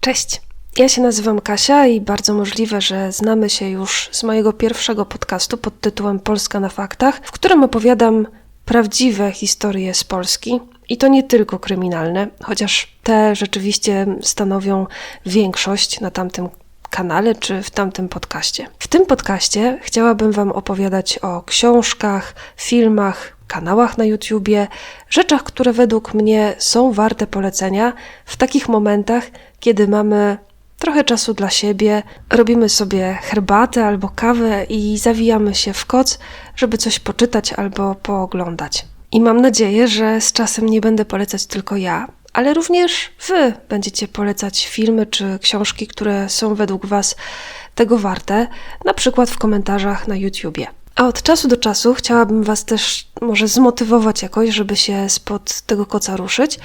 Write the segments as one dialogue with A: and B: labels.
A: Cześć. Ja się nazywam Kasia i bardzo możliwe, że znamy się już z mojego pierwszego podcastu pod tytułem Polska na faktach, w którym opowiadam prawdziwe historie z Polski. I to nie tylko kryminalne, chociaż te rzeczywiście stanowią większość na tamtym kanale czy w tamtym podcaście. W tym podcaście chciałabym Wam opowiadać o książkach, filmach, kanałach na YouTubie, rzeczach, które według mnie są warte polecenia w takich momentach, kiedy mamy trochę czasu dla siebie, robimy sobie herbatę albo kawę i zawijamy się w koc, żeby coś poczytać albo pooglądać. I mam nadzieję, że z czasem nie będę polecać tylko ja, ale również Wy będziecie polecać filmy czy książki, które są według Was tego warte, na przykład w komentarzach na YouTubie. A od czasu do czasu chciałabym Was też może zmotywować jakoś, żeby się spod tego koca ruszyć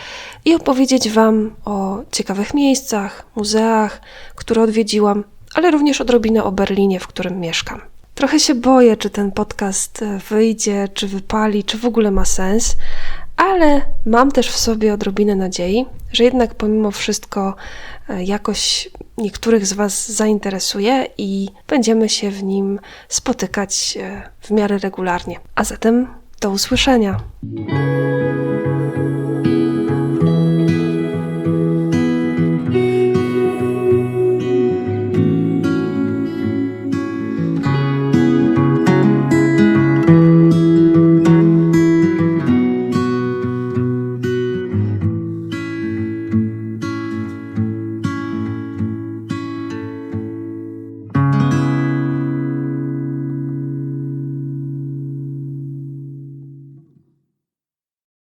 A: i opowiedzieć Wam o ciekawych miejscach, muzeach, które odwiedziłam, ale również odrobinę o Berlinie, w którym mieszkam. Trochę się boję, czy ten podcast wyjdzie, czy wypali, czy w ogóle ma sens, ale mam też w sobie odrobinę nadziei, że jednak pomimo wszystko e, jakoś niektórych z Was zainteresuje i będziemy się w nim spotykać e, w miarę regularnie. A zatem do usłyszenia.